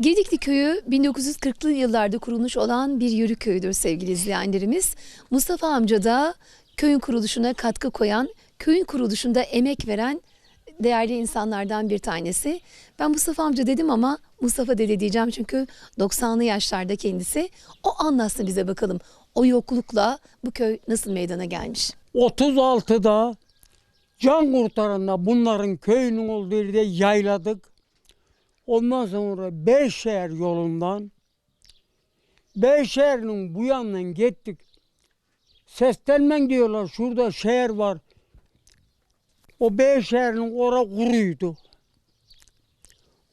Gedikli Köyü 1940'lı yıllarda kurulmuş olan bir yörük köyüdür sevgili izleyenlerimiz. Mustafa amca da köyün kuruluşuna katkı koyan, köyün kuruluşunda emek veren değerli insanlardan bir tanesi. Ben Mustafa amca dedim ama Mustafa dede diyeceğim çünkü 90'lı yaşlarda kendisi. O anlatsın bize bakalım. O yoklukla bu köy nasıl meydana gelmiş? 36'da can kurtaranla bunların köyünün olduğu yerde yayladık. Ondan sonra Beyşehir yolundan Beyşehir'in bu yanından gittik. Seslenmen diyorlar şurada şehir var. O Beyşehir'in ora kuruydu.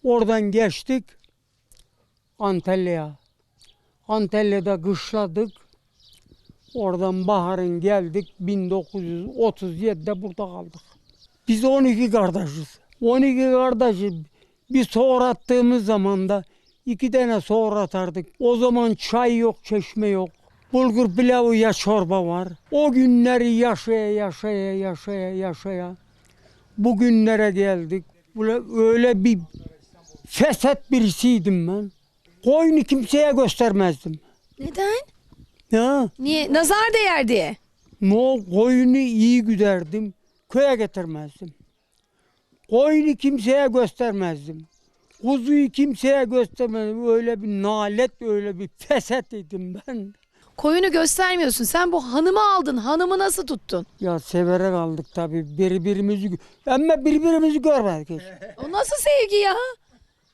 Oradan geçtik Antalya'ya. Antalya'da kışladık. Oradan baharın geldik 1937'de burada kaldık. Biz 12 kardeşiz. 12 kardeşi bir soğur attığımız zaman da iki tane soğur atardık. O zaman çay yok, çeşme yok. Bulgur pilavı ya çorba var. O günleri yaşaya yaşaya yaşaya yaşaya bugünlere geldik. Öyle bir fesat birisiydim ben. Koyunu kimseye göstermezdim. Neden? Ya Niye? Nazar değer diye. No koyunu iyi güderdim. Köye getirmezdim. Koyunu kimseye göstermezdim. Kuzuyu kimseye göstermezdim. Öyle bir nalet, öyle bir fesat idim ben. Koyunu göstermiyorsun. Sen bu hanımı aldın. Hanımı nasıl tuttun? Ya severek aldık tabii birbirimizi. Ama birbirimizi görmedik hiç. O nasıl sevgi ya?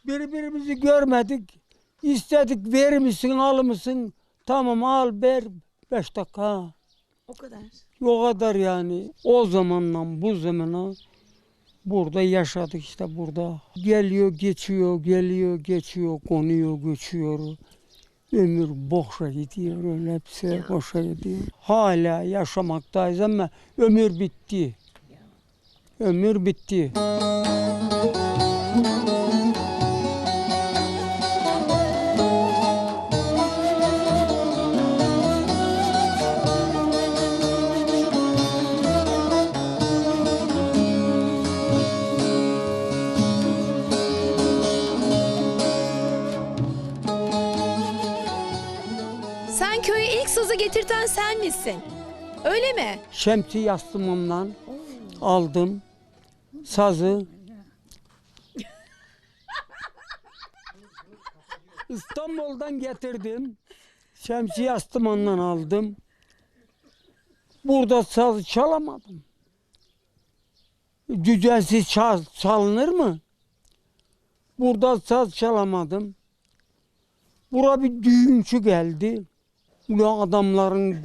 Birbirimizi görmedik. İstedik verir misin, alır mısın? Tamam al ver. Beş dakika. O kadar. O kadar yani. O zamandan bu zamana burada yaşadık işte burada. Geliyor geçiyor, geliyor geçiyor, konuyor geçiyor. Ömür boşa gidiyor, öyle hepsi boşa gidiyor. Hala yaşamaktayız ama ömür bitti. Ömür bitti. Sen köye ilk sazı getirten sen misin? Öyle mi? Şemsi yastığımdan aldım sazı. İstanbul'dan getirdim. Şemsi yastığımdan aldım. Burada saz çalamadım. Düzensiz çal, çalınır mı? Burada saz çalamadım. Bura bir düğüncü geldi. Ulan adamların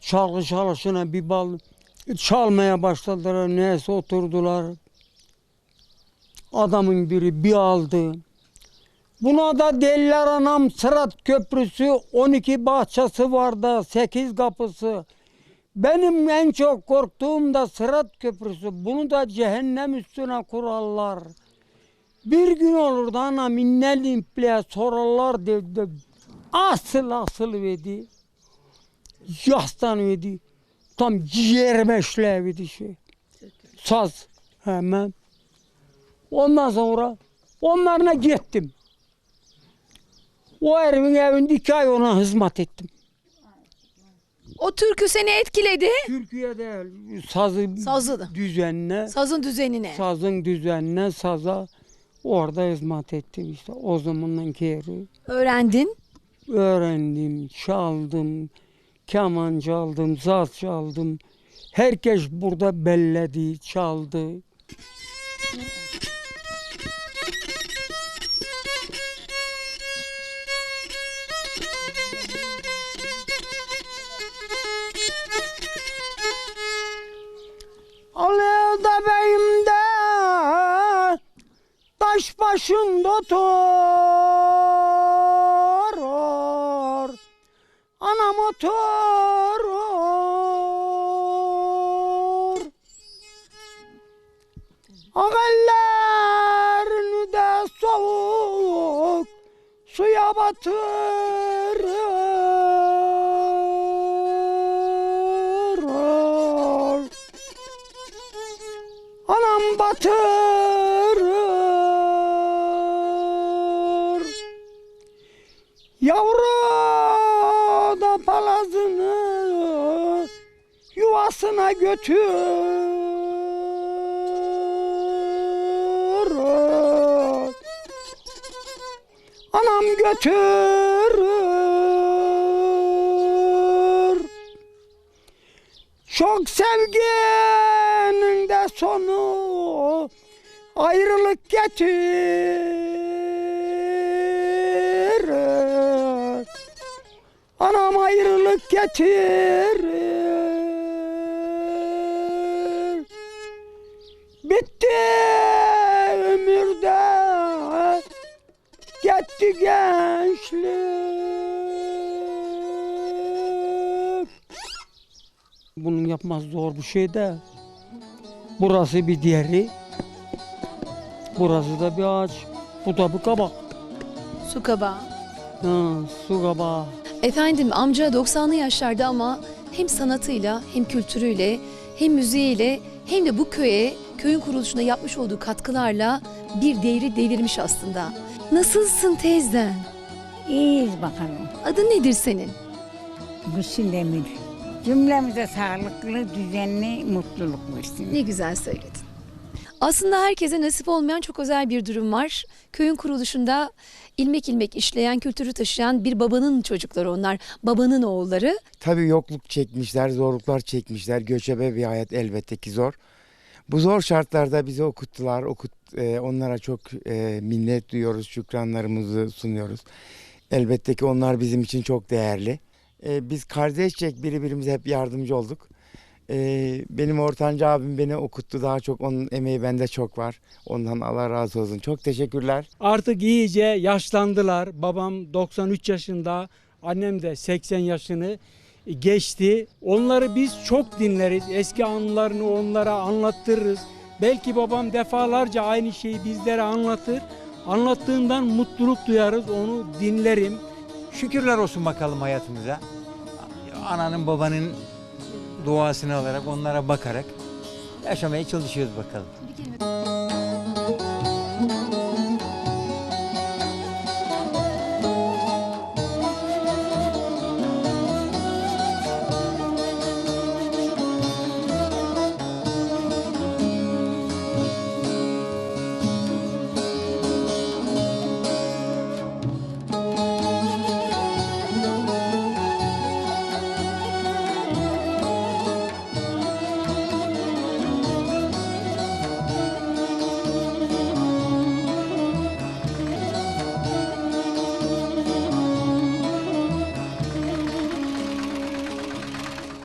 çalgı çalışına bir bal çalmaya başladılar. Neyse oturdular. Adamın biri bir aldı. Buna da deliler anam Sırat Köprüsü 12 bahçesi vardı 8 kapısı. Benim en çok korktuğum da Sırat Köprüsü. Bunu da cehennem üstüne kurarlar. Bir gün olur da anam innel imple sorarlar dedi. Asıl asıl verdi. Yastan verdi. Tam ciğerime işlevdi şey. Saz hemen. Ondan sonra onlarına gittim. O herifin evinde iki ay ona hizmet ettim. O türkü seni etkiledi. Türkiye'de sazı, Sazı. düzenine, Sazın düzenine. sazın düzenine, saza orada hizmet ettim işte. O zamandan beri Öğrendin. öğrendim, çaldım, keman çaldım, saz çaldım. Herkes burada belledi, çaldı. Alıyor da beyim de taş başında oturur. Anam oturur. Ağellerini de soğuk suya batırır. Anam batırır. Yavru da palazını yuvasına götür. Anam götür. Çok sevginin de sonu ayrılık getirir. Anam ayrılık getirir. Bitti ömürde gitti gençlik. Bunun yapması zor bir şey de. Burası bir diğeri. Burası da bir ağaç. Bu da bir kabak. Su kabağı. Ha, su kabağı. Efendim amca 90'lı yaşlarda ama hem sanatıyla hem kültürüyle hem müziğiyle hem de bu köye köyün kuruluşuna yapmış olduğu katkılarla bir devri devirmiş aslında. Nasılsın teyzen? İyiyiz bakalım. Adın nedir senin? Gülsün Demir. Cümlemize sağlıklı, düzenli mutluluk versin. Ne güzel söyledin. Aslında herkese nasip olmayan çok özel bir durum var. Köyün kuruluşunda ilmek ilmek işleyen, kültürü taşıyan bir babanın çocukları onlar. Babanın oğulları. Tabii yokluk çekmişler, zorluklar çekmişler. Göçebe bir hayat elbette ki zor. Bu zor şartlarda bizi okuttular. Okut, e, onlara çok e, minnet duyuyoruz, şükranlarımızı sunuyoruz. Elbette ki onlar bizim için çok değerli. E, biz kardeşçek birbirimize hep yardımcı olduk. E, benim ortanca abim beni okuttu daha çok. Onun emeği bende çok var. Ondan Allah razı olsun. Çok teşekkürler. Artık iyice yaşlandılar. Babam 93 yaşında, annem de 80 yaşını geçti. Onları biz çok dinleriz. Eski anılarını onlara anlattırırız. Belki babam defalarca aynı şeyi bizlere anlatır. Anlattığından mutluluk duyarız, onu dinlerim. Şükürler olsun bakalım hayatımıza. Ananın babanın duasını alarak onlara bakarak yaşamaya çalışıyoruz bakalım.